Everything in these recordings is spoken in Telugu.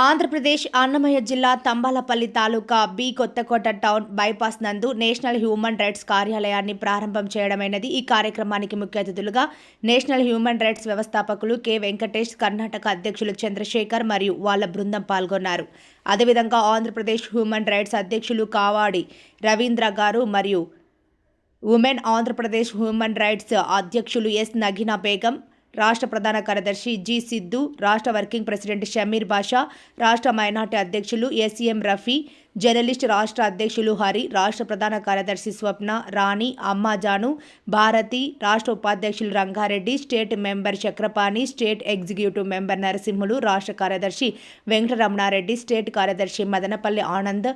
ఆంధ్రప్రదేశ్ అన్నమయ్య జిల్లా Thamballapalle taluka B Kothakota town bypass నందు నేషనల్ హ్యూమన్ రైట్స్ కార్యాలయాన్ని ప్రారంభం చేయడమైనది. ఈ కార్యక్రమానికి ముఖ్య అతిథులుగా నేషనల్ హ్యూమన్ రైట్స్ వ్యవస్థాపకులు కె వెంకటేష్ కర్ణాటక అధ్యక్షులు చంద్రశేఖర్ మరియు వాళ్ళ బృందం పాల్గొన్నారు. అదేవిధంగా ఆంధ్రప్రదేశ్ హ్యూమన్ రైట్స్ అధ్యక్షులు కావాడి రవీంద్ర గారు మరియు ఉమెన్ ఆంధ్రప్రదేశ్ హ్యూమన్ రైట్స్ అధ్యక్షులు ఎస్ నగీనా బేగం రాష్ట్ర ప్రధాన కార్యదర్శి జి సిద్ధు రాష్ట్ర వర్కింగ్ ప్రెసిడెంట్ షమీర్ బాషా రాష్ట్ర మైనార్టీ అధ్యక్షులు ఏసీఎం రఫీ జర్నలిస్ట్ రాష్ట్ర అధ్యక్షులు హరి రాష్ట్ర ప్రధాన కార్యదర్శి స్వప్న రాణి అమ్మాజాను భారతి రాష్ట్ర ఉపాధ్యక్షులు Rangareddy state member Chakrapani state executive member Narasimhulu రాష్ట్ర కార్యదర్శి వెంకటరమణారెడ్డి స్టేట్ కార్యదర్శి మదనపల్లి ఆనంద్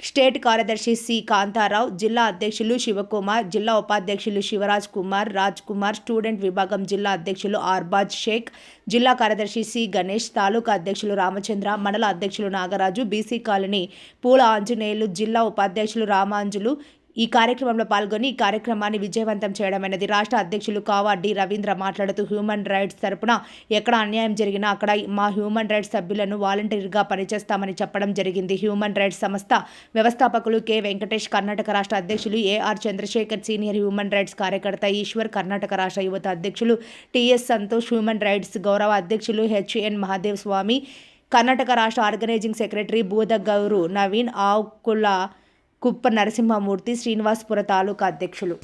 స్టేట్ కార్యదర్శి సి. కాంతారావు జిల్లా అధ్యక్షులు శివకుమార్ జిల్లా ఉపాధ్యక్షులు శివరాజ్ కుమార్ రాజ్ కుమార్ స్టూడెంట్ విభాగం జిల్లా అధ్యక్షులు ఆర్బాజ్ షేక్ జిల్లా కార్యదర్శి సి. గణేష్ తాలూకా అధ్యక్షులు రామచంద్ర మండల అధ్యక్షులు నాగరాజు బీసీ కాలనీ పూల ఆంజనేయులు జిల్లా ఉపాధ్యక్షులు రామాంజులు ఈ కార్యక్రమంలో పాల్గొని ఈ కార్యక్రమాన్ని విజయవంతం చేయడమైనది రాష్ట్ర అధ్యక్షులు కావా డి రవీంద్ర మాట్లాడుతూ హ్యూమన్ రైట్స్ తరపున ఎక్కడ అన్యాయం జరిగినా అక్కడ మా హ్యూమన్ రైట్స్ సభ్యులను వాలంటీర్గా పనిచేస్తామని చెప్పడం జరిగింది. హ్యూమన్ రైట్స్ సంస్థ వ్యవస్థాపకులు కె వెంకటేష్ కర్ణాటక రాష్ట్ర అధ్యక్షులు AR Chandrasekhar senior human rights కార్యకర్త ఈశ్వర్ కర్ణాటక రాష్ట్ర యువత అధ్యక్షులు టిఎస్ సంతోష్ హ్యూమన్ రైట్స్ గౌరవ అధ్యక్షులు హెచ్ఎన్ మహాదేవ్ స్వామి కర్ణాటక రాష్ట్ర ఆర్గనైజింగ్ సెక్రటరీ బూదగౌరు నవీన్ ఆవుకుల కుప్ప నరసింహమూర్తి శ్రీనివాసపుర తాలూకా అధ్యక్షులు.